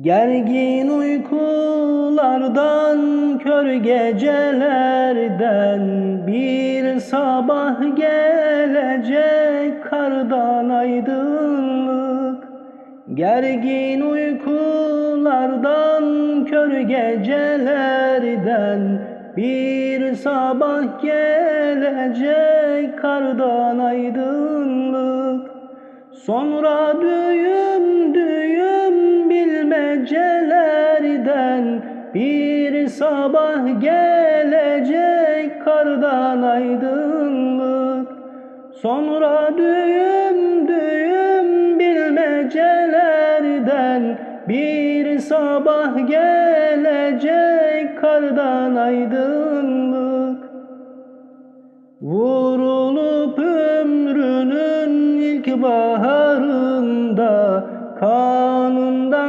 Gergin uykulardan, kör gecelerden Bir sabah gelecek kardan aydınlık. Gergin uykulardan, kör gecelerden Bir sabah gelecek kardan aydınlık. Sonra düğüm bir sabah gelecek kardan aydınlık. Sonra düğüm düğüm bilmecelerden bir sabah gelecek kardan aydınlık. Vurulup ömrünün ilk baharında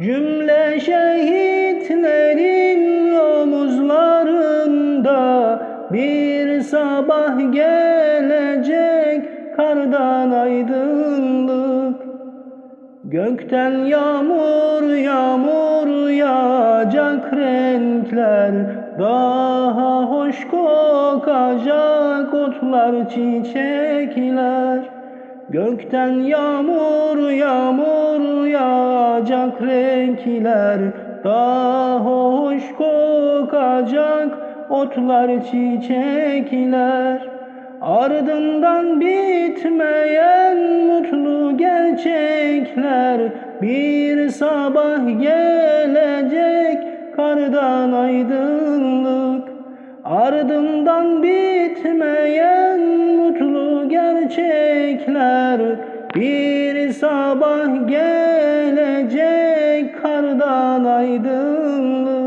Cümle şehitlerin omuzlarında bir sabah gelecek kardan aydınlık. Gökten yağmur yağmur yağacak renkler Daha hoş kokacak otlar çiçekler Gökten yağmur yağmur yağacak renkler. Daha hoş kokacak otlar çiçekler. Ardından bitmeyen mutlu gerçekler. Bir sabah gelecek kardan aydınlık. Ardından bitmeyen mutlu gerçekler. Bir sabah gelecek kardan aydınlık